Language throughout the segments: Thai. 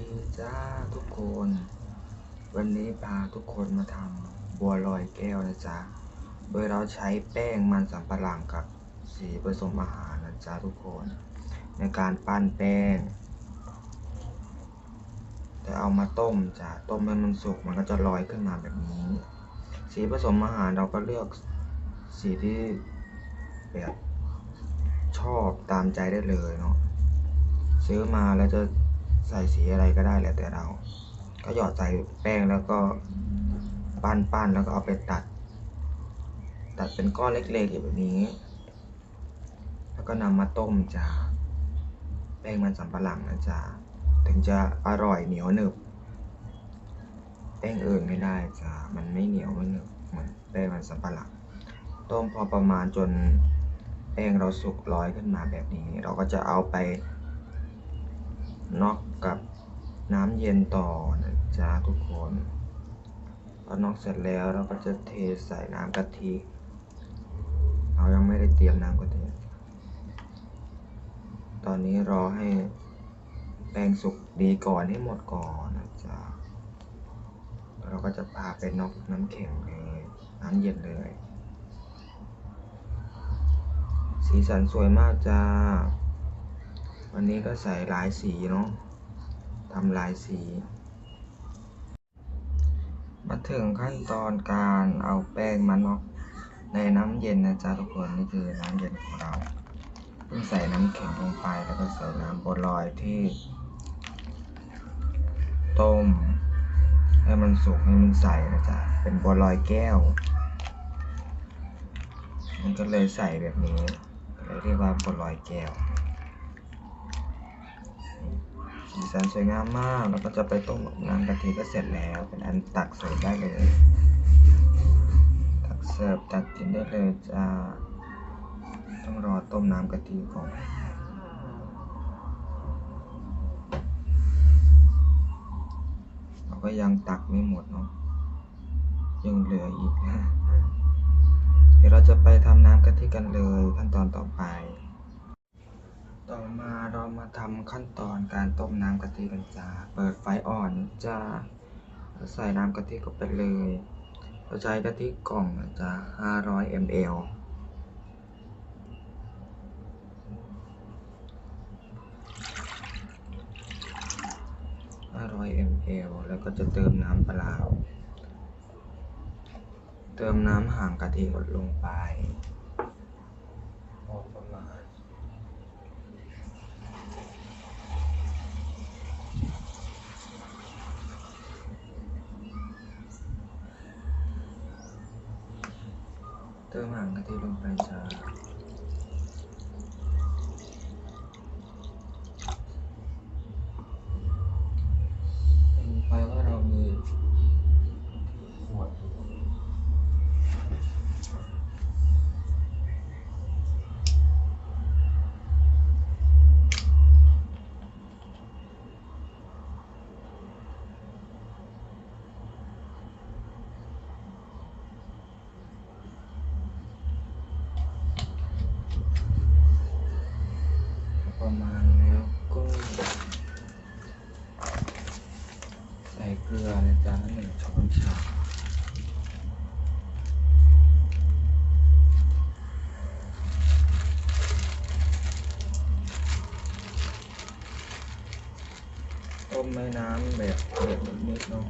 ดีจ้าทุกคน วันนี้พาทุกคนมาทำบัวลอยแก้วนะจ๊ะ โดยเราใช้แป้งมันสำปะหลังกับสีผสมอาหารนะจ๊ะทุกคน ในการปั้นแป้ง แต่เอามาต้มจ้ะ ต้มให้มันสุกมันก็จะลอยขึ้นมาแบบนี้ สีผสมอาหารเราก็เลือกสีที่แบบชอบตามใจได้เลยเนาะซื้อมาแล้วจะ ใส่สีอะไรก็ได้แล้วแต่เรา ก็หยอดใส่แป้งแล้วก็ปั้นปั้นแล้วก็เอาไปตัด ตัดเป็นก้อนเล็กๆแบบนี้ แล้วก็นำมาต้มจ้าแป้งมันสำปะหลังนะจ๊ะถึงจะอร่อยเหนียวหนึบ แป้งอื่นไม่ได้จ้ามันไม่เหนียวไม่หนึบเหมือนแป้งมันสำปะหลังต้มพอประมาณจนแป้งเราสุกลอยขึ้นมาแบบนี้ เราก็จะเอาไป น็อกกับน้ำเย็นต่อนะจ๊ะทุกคนพอน็อกเสร็จแล้วเราก็จะเทใส่น้ำกะทิเรายังไม่ได้เตรียมน้ำกะทิตอนนี้รอให้แป้งสุกดีก่อนให้หมดก่อนนะจ๊ะเราก็จะพาไปน็อกน้ำแข็งเลยน้ำเย็นเลย สีสันสวยมากจ้า วันนี้ก็ใส่หลายสีเนาะทำลายสี มาถึงขั้นตอนการเอาแป้งมาน็อกในน้ำเย็นนะจ๊ะทุกคนนี่คือน้ำเย็นของเราเพิ่งใส่น้ำแข็งลงไปแล้วก็ใส่น้ำบัวลอยที่ต้มให้มันสุกให้มันใสนะจ๊ะเป็นบัวลอยแก้ว มันก็เลยใส่แบบนี้เลยเรียกว่าบัวลอยแก้ว สีสันสวยงามมาก แล้วก็จะไปต้มน้ำกะทิก็เสร็จแล้ว เป็นอันตักเสิร์ฟได้เลย ตักเสิร์ฟตักกินได้เลยจ้าต้องรอต้มน้ำกะทิก่อนเราก็ยังตักไม่หมดเนาะ ยังเหลืออีกนะ เดี๋ยวเราจะไปทำน้ำกะทิกันเลยขั้นตอนต่อไป ต่อมาเรามาทำขั้นตอนการต้มน้ำกะทิกันจ้า เปิดไฟอ่อนจ้าใส่น้ำกะทิเข้าไปเลยเราใช้กะทิกล่องนะจ้า500 ml 500 ml แล้วก็จะเติมน้ำปลาร้าเติมน้ำห่างกะทิลดลงไปพอประมาณ เติมห่างกะทิลงไปจ้า เกลือนะจ๊ะหนึ่งช้อนชาต้มในน้ำแบบเดือดนิดๆเนาะ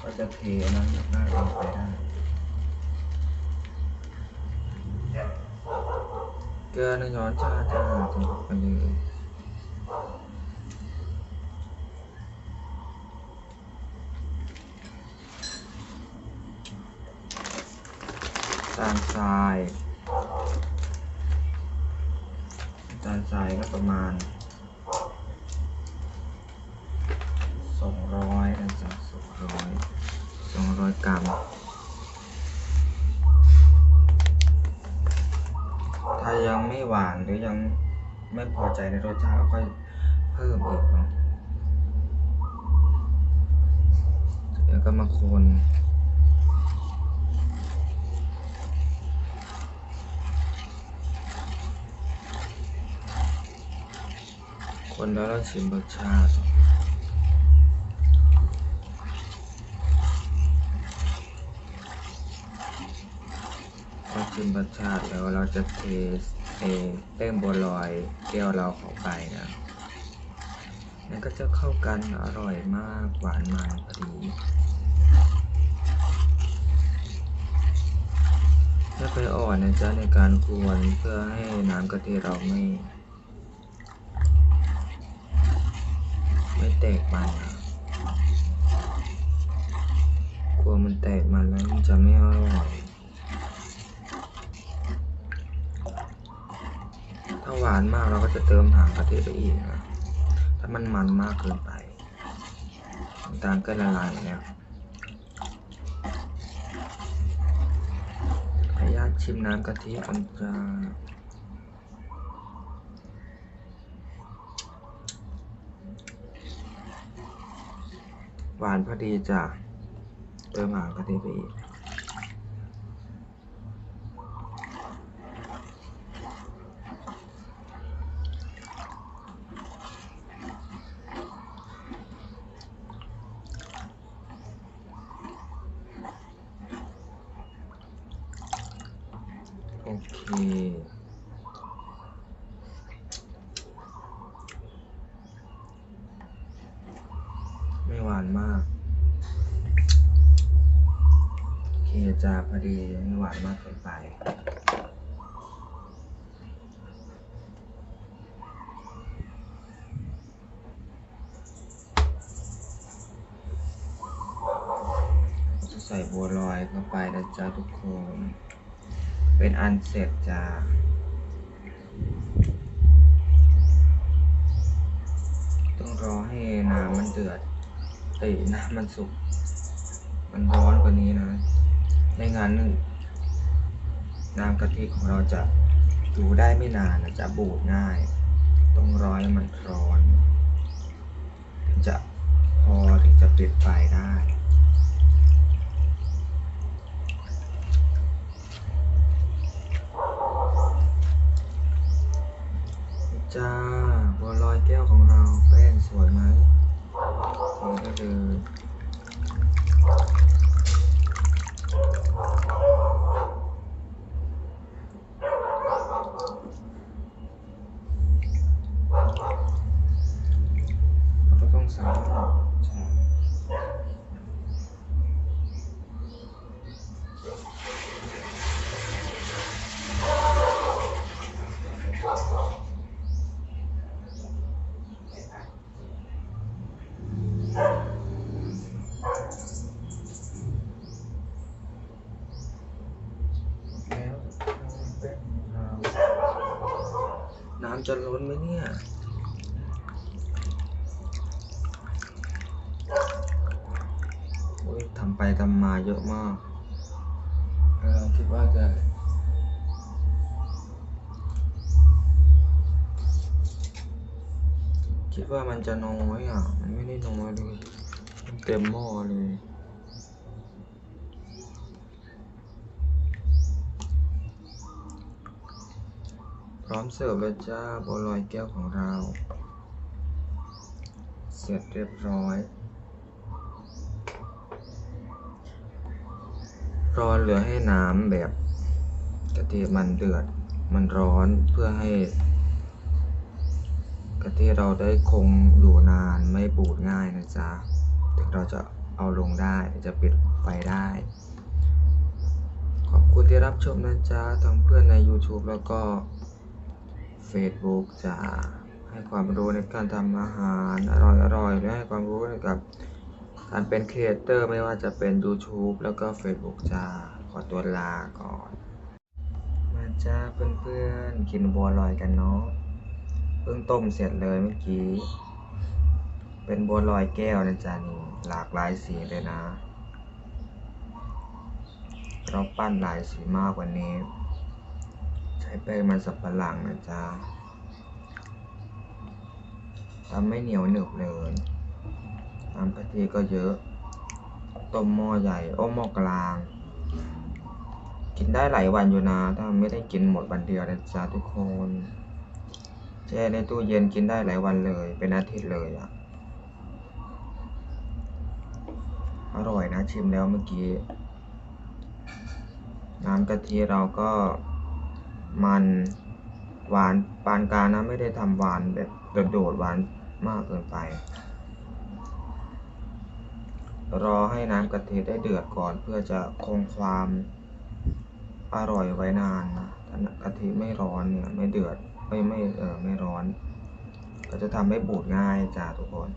ก็จะเทน้ำจากหน้าลงไปได้เกลือหนึ่งช้อนชาจ้าถึงไปเลย จานทรายจานทรายก็ประมาณสองร้อยนะจ๊ะสองร้อยสองร้อยกรัมถ้ายังไม่หวานหรือยังไม่พอใจในรสชาติก็ค่อยเพิ่มอีกเนาะแล้วก็มาคน คนแล้วเราชิมรสชาติเราชิมรสชาติแล้วเราจะเทเทแป้งบัวลอยแก้วเราเข้าไปนะนั่นก็จะเข้ากันอร่อยมากหวานมันพอดีไม่ค่ออ่อนนะจ๊ะในการกวนเพื่อให้น้ำกะทิเราไม่ กมันกลัวมันแตกมันแล้วมันจะไม่อร่อยถ้าหวานมากเราก็จะเติมหางกะทิไปอีกนะถ้ามันมันมากเกินไปน้ำตาลก็ละลายแล้วขออนุญาตชิมน้ำกะทิกันจ้า หวานพอดีจ้ะเติมหางกะทิไปอีกโอเค ไม่หวานมาก โอเค จ้าพอดีไม่หวานมากเกินไปจะใส่บัวลอยเข้าไปนะจ๊ะทุกคน เป็นอันเสร็จจ้าต้องรอให้น้ำมันเดือดเอ้ยน้ำมันสุก มันร้อนกว่านี้นะ ไม่งั้นน้ำกะทิของเราจะอยู่ได้ไม่นานนะจะบูดง่าย ต้องรอให้มันร้อน ถึงจะพอถึงจะปิดไฟได้ จ้าบัวลอยแก้วของเราแป้งสวยไหมสวยก็คือเราก็ต้องใส่ใช่แล้วแป้งของเราน้ำ จะล้นไหมเนี่ยโอ้ยทำไปทำมาเยอะมากเราคิดว่าจะคิดว่ามันจะน้อยอะ มันไม่ได้น้อยเลยมันเต็มหม้อเลย พร้อมเสิร์ฟแล้วจ้าบัวลอยแก้วของเรา เสร็จเรียบร้อย รอเหลือให้น้ำแบบกะทิมันเดือด มันร้อนเพื่อให้กะทิเราได้คงอยู่นานไม่บูดง่ายนะจ๊ะถึงเราจะเอาลงได้จะปิดไฟได้ ขอบคุณที่รับชมนะจ๊ะทั้งเพื่อนใน YouTube แล้วก็ Facebook จะให้ความรู้ในการทำอาหารอร่อยๆและให้ความรู้เกี่ยวกับการเป็นครีเอเตอร์ไม่ว่าจะเป็น YouTube แล้วก็ Facebook จ้าขอตัวลาก่อน มาจ้าเพื่อนๆ กินบัวลอยกันเนาะเพิ่งต้มเสร็จเลยเมื่อกี้ เป็นบัวลอยแก้วนะจ๊ะนี่หลากหลายสีเลยนะ เราปั้นหลายสีมากกว่านี้ แป้งมันสับปะหลังนะจ๊ะทำไม่เหนียวหนึบเลยน้ำกะทิก็เยอะ ต้มหม้อใหญ่ โอ้หม้อกลาง กินได้หลายวันอยู่นะ ถ้าไม่ได้กินหมดวันเดียวนะจ๊ะทุกคนแช่ในตู้เย็นกินได้หลายวันเลย เป็นอาทิตย์เลยอะอร่อยนะชิมแล้วเมื่อกี้ น้ำกะทิเราก็ มันหวานปานกลางนะไม่ได้ทำหวานแบบโดดๆหวานมากเกินไป รอให้น้ำกะทิได้เดือดก่อนเพื่อจะคงความอร่อยไว้นานนะถ้ากะทิไม่ร้อนเนี่ยไม่เดือดไม่ไม่เออไม่ร้อน ก็จะทำให้บูดง่ายจ้าทุกคน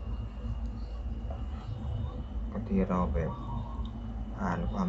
กะทิเราแบบผ่านความ